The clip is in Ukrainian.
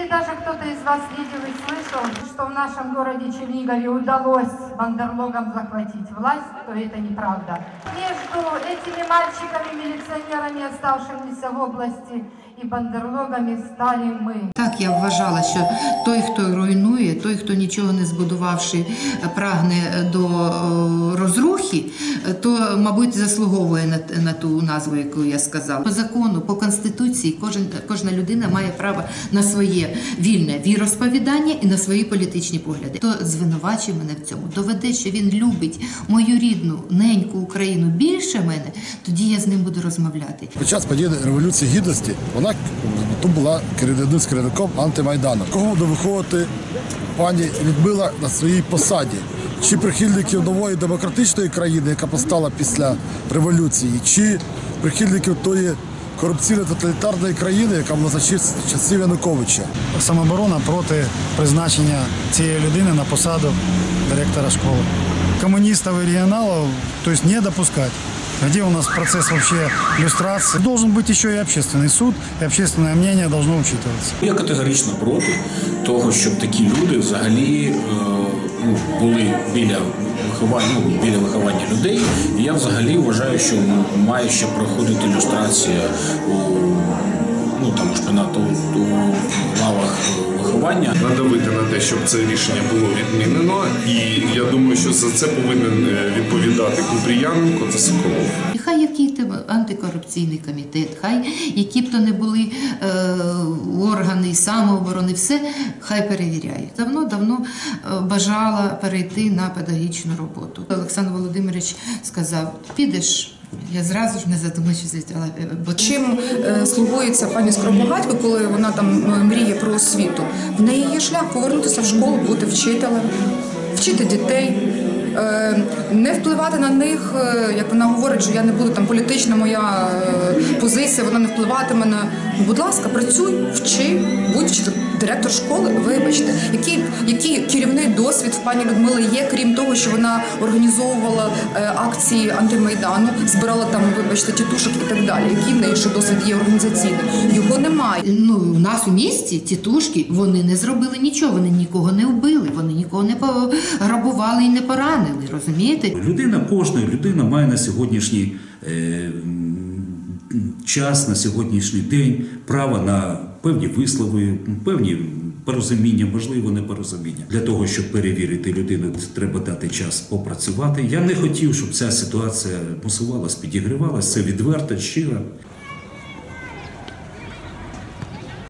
Если даже кто-то из вас видел и слышал, что в нашем городе Чернигове удалось бандерлогам захватить власть, то это неправда. Между этими мальчиками-милиционерами, оставшимися в области, и бандерлогами стали мы. Так я вважала, що той, хто руйнує, той, хто нічого не збудувавши, прагне до е, розрухи, е, то, мабуть, заслуговує на, на ту назву, яку я сказала. По закону, по конституції, кожен, кожна людина має право на своє вільне віросповідання і на свої політичні погляди. Хто звинувачує мене в цьому, доведе, що він любить мою рідну неньку Україну більше мене, тоді я з ним буду розмовляти. Під час події Революції Гідності вона тут була керівником з керівником антимайдану. Кого буде виховувати пані Людмила на своїй посаді? Чи прихильників нової демократичної країни, яка постала після революції, чи прихильників тої корупційно-тоталітарної країни, яка була за час- часів Януковича? Самоборона проти призначення цієї людини на посаду директора школи. Комуністів і регіоналів то не допускать Где у нас процесс вообще иллюстрации? Должен быть еще и общественный суд, и общественное мнение должно учитываться. Я категорично проти того, щоб такі люди взагалі е, ну, були біля виховання, ну, біля виховання людей. І я взагалі вважаю, що має ще проходити ілюстрація у ну там шпинату у лавах виховання. надавити на те, щоб це рішення було відмінено. І я думаю, що за це повинен е, відповідати Купріяненко та Соколов. Хай який тебе антикорупційний комітет, хай які б то не були е, органи самооборони, все хай перевіряють. Давно давно е, бажала перейти на педагогічну роботу. Олександр Володимирович сказав: підеш. Я зразу ж не задумуючись е, бо Чим е, слугується пані Скоробогатько, коли вона там е, мріє про освіту? В неї є шлях повернутися в школу, бути вчителем, вчити дітей. Не впливати на них, як вона говорить, що я не буду там політична моя позиція, вона не впливатиме на. Будь ласка, працюй, вчи, вчитель. директор школи. Вибачте, який, який керівний досвід в пані Людмили є, крім того, що вона організовувала е, акції антимайдану, збирала там, вибачте, тітушок і так далі. Який в неї ще досвід є організаційний? Його немає. Ну, у нас у місті тітушки вони не зробили нічого, вони нікого не вбили, вони нікого не пограбували і не поранили. Розумієте? Людина, кожна людина має на сьогоднішній е, час, на сьогоднішній день право на певні вислови, певні порозуміння, можливо, непорозуміння. Для того, щоб перевірити людину, треба дати час попрацювати. Я не хотів, щоб ця ситуація мусувалась, підігрівалася, Це відверто, щиро.